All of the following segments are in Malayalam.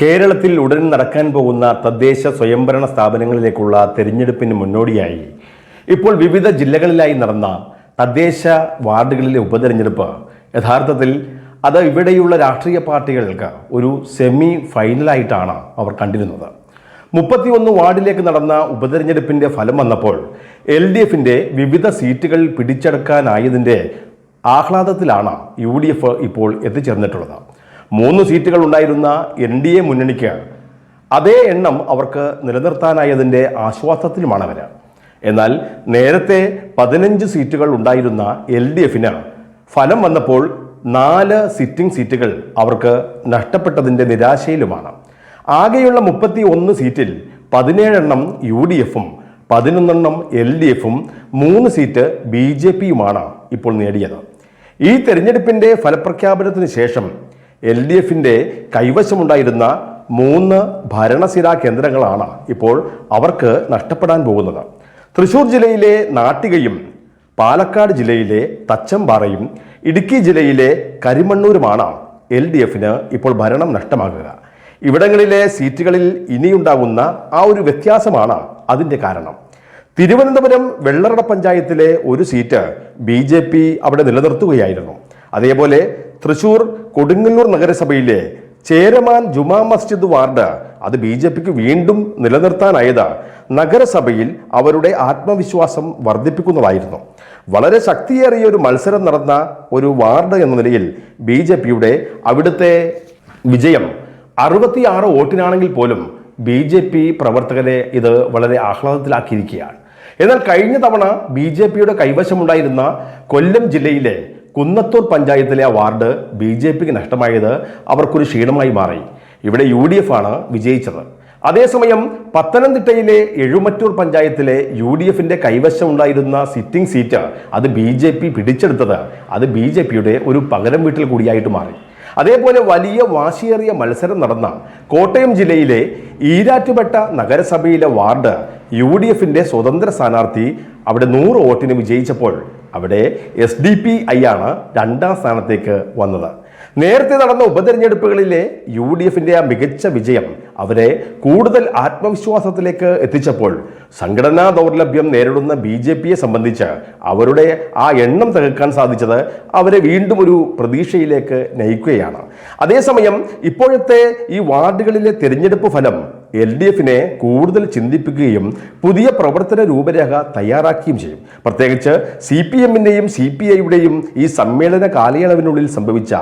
കേരളത്തിൽ ഉടൻ നടക്കാൻ പോകുന്ന തദ്ദേശ സ്വയംഭരണ സ്ഥാപനങ്ങളിലേക്കുള്ള തെരഞ്ഞെടുപ്പിന് മുന്നോടിയായി. ഇപ്പോൾ വിവിധ ജില്ലകളിലായി നടന്ന തദ്ദേശ വാർഡുകളിലെ ഉപതെരഞ്ഞെടുപ്പ്. യഥാർത്ഥത്തിൽ അത് ഇവിടെയുള്ള രാഷ്ട്രീയ പാർട്ടികൾക്ക് ഒരു സെമി ഫൈനലായിട്ടാണ് അവർ കണ്ടിരുന്നത്. മുപ്പത്തിയൊന്ന് വാർഡിലേക്ക് നടന്ന ഉപതെരഞ്ഞെടുപ്പിന്റെ ഫലം വന്നപ്പോൾ എൽ ഡി എഫിന്റെ വിവിധ സീറ്റുകൾ പിടിച്ചെടുക്കാനായതിന്റെ ആഹ്ലാദത്തിലാണ് യു ഡി എഫ് ഇപ്പോൾ എത്തിച്ചേർന്നിട്ടുള്ളത്. മൂന്ന് സീറ്റുകൾ ഉണ്ടായിരുന്ന എൻ ഡി എ മുന്നണിക്ക് അതേ എണ്ണം അവർക്ക് നിലനിർത്താനായതിന്റെ ആശ്വാസത്തിലുമാണ് അവർ എന്നാൽ നേരത്തെ പതിനഞ്ച് സീറ്റുകൾ ഉണ്ടായിരുന്ന എൽ ഡി എഫിന് ഫലം വന്നപ്പോൾ നാല് സിറ്റിംഗ് സീറ്റുകൾ അവർക്ക് നഷ്ടപ്പെട്ടതിന്റെ നിരാശയിലുമാണ്. ആകെയുള്ള മുപ്പത്തി ഒന്ന് സീറ്റിൽ പതിനേഴെണ്ണം യു ഡി എഫും പതിനൊന്നെണ്ണം എൽ ഡി എഫും മൂന്ന് സീറ്റ് ബി ജെ പിയുമാണ് ഇപ്പോൾ നേടിയത്. ഈ തെരഞ്ഞെടുപ്പിന്റെ ഫലപ്രഖ്യാപനത്തിന് ശേഷം എൽ ഡി എഫിന്റെ കൈവശമുണ്ടായിരുന്ന മൂന്ന് ഭരണസിരാ കേന്ദ്രങ്ങളാണ് ഇപ്പോൾ അവർക്ക് നഷ്ടപ്പെടാൻ പോകുന്നത്. തൃശൂർ ജില്ലയിലെ നാട്ടികയും പാലക്കാട് ജില്ലയിലെ തച്ചമ്പാറയും ഇടുക്കി ജില്ലയിലെ കരിമണ്ണൂരുമാണ് എൽ ഡി എഫിന് ഇപ്പോൾ ഭരണം നഷ്ടമാകുക. ഇവിടങ്ങളിലെ സീറ്റുകളിൽ ഇനിയുണ്ടാകുന്ന ആ ഒരു വ്യത്യാസമാണ് അതിന്റെ കാരണം. തിരുവനന്തപുരം വെള്ളറട പഞ്ചായത്തിലെ ഒരു സീറ്റ് ബി അവിടെ നിലനിർത്തുകയായിരുന്നു. അതേപോലെ തൃശൂർ കൊടുങ്ങല്ലൂർ നഗരസഭയിലെ ചേരമാൻ ജുമാ മസ്ജിദ് വാർഡ് അത് ബി ജെ പിക്ക് വീണ്ടും നിലനിർത്താനായത് നഗരസഭയിൽ അവരുടെ ആത്മവിശ്വാസം വർദ്ധിപ്പിക്കുന്നതായിരുന്നു. വളരെ ശക്തിയേറിയ ഒരു മത്സരം നടന്ന ഒരു വാർഡ് എന്ന നിലയിൽ ബി ജെ പിയുടെ അവിടുത്തെ വിജയം അറുപത്തിയാറ് വോട്ടിനാണെങ്കിൽ പോലും ബി ജെ പി പ്രവർത്തകരെ ഇത് വളരെ ആഹ്ലാദത്തിലാക്കിയിരിക്കുകയാണ്. എന്നാൽ കഴിഞ്ഞ തവണ ബി ജെ പിയുടെ കൈവശമുണ്ടായിരുന്ന കൊല്ലം ജില്ലയിലെ കുന്നത്തൂർ പഞ്ചായത്തിലെ ആ വാർഡ് ബി ജെ പിക്ക് നഷ്ടമായത് അവർക്കൊരു ക്ഷീണമായി മാറി. ഇവിടെ യു ഡി എഫ് ആണ് വിജയിച്ചത്. അതേസമയം പത്തനംതിട്ടയിലെ എഴുമറ്റൂർ പഞ്ചായത്തിലെ യു ഡി എഫിന്റെ കൈവശമുണ്ടായിരുന്ന സിറ്റിംഗ് സീറ്റ് അത് ബി ജെ പി പിടിച്ചെടുത്തത് അത് ബി ജെ പിയുടെ ഒരു പകരം വീട്ടിൽ കൂടിയായിട്ട് മാറി. അതേപോലെ വലിയ വാശിയേറിയ മത്സരം നടന്ന കോട്ടയം ജില്ലയിലെ ഈരാറ്റുപെട്ട നഗരസഭയിലെ വാർഡ് യു ഡി എഫിന്റെ സ്വതന്ത്ര സ്ഥാനാർത്ഥി അവിടെ നൂറ് വോട്ടിന് വിജയിച്ചപ്പോൾ അവിടെ എസ് ഡി പി ഐ ആണ് രണ്ടാം സ്ഥാനത്തേക്ക് വന്നത്. നേരത്തെ നടന്ന ഉപതെരഞ്ഞെടുപ്പുകളിലെ യു ഡി എഫിന്റെ ആ മികച്ച വിജയം അവരെ കൂടുതൽ ആത്മവിശ്വാസത്തിലേക്ക് എത്തിച്ചപ്പോൾ സംഘടനാ ദൗർലഭ്യം നേരിടുന്ന ബി ജെ പിയെ സംബന്ധിച്ച് അവരുടെ ആ എണ്ണം തകർക്കാൻ സാധിച്ചത് അവരെ വീണ്ടും ഒരു പ്രതീക്ഷയിലേക്ക് നയിക്കുകയാണ്. അതേസമയം ഇപ്പോഴത്തെ ഈ വാർഡുകളിലെ തിരഞ്ഞെടുപ്പ് ഫലം എൽ ഡി എഫിനെ കൂടുതൽ ചിന്തിപ്പിക്കുകയും പുതിയ പ്രവർത്തന രൂപരേഖ തയ്യാറാക്കുകയും ചെയ്യും. പ്രത്യേകിച്ച് സി പി എമ്മിന്റെയും സി പി ഐയുടെയും ഈ സമ്മേളന കാലയളവിനുള്ളിൽ സംഭവിച്ച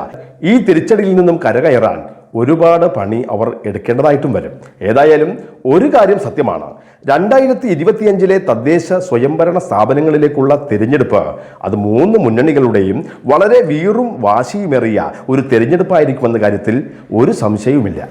ഈ തിരിച്ചടിയിൽ നിന്നും കരകയറാൻ ഒരുപാട് പണി അവർ എടുക്കേണ്ടതായിട്ടും വരും. ഏതായാലും ഒരു കാര്യം സത്യമാണ്. രണ്ടായിരത്തി ഇരുപത്തിയഞ്ചിലെ തദ്ദേശ സ്വയംഭരണ സ്ഥാപനങ്ങളിലേക്കുള്ള തിരഞ്ഞെടുപ്പ് അത് മൂന്ന് മുന്നണികളുടെയും വളരെ വീറും വാശിയുമേറിയ ഒരു തിരഞ്ഞെടുപ്പായിരിക്കുമെന്ന കാര്യത്തിൽ ഒരു സംശയവുമില്ല.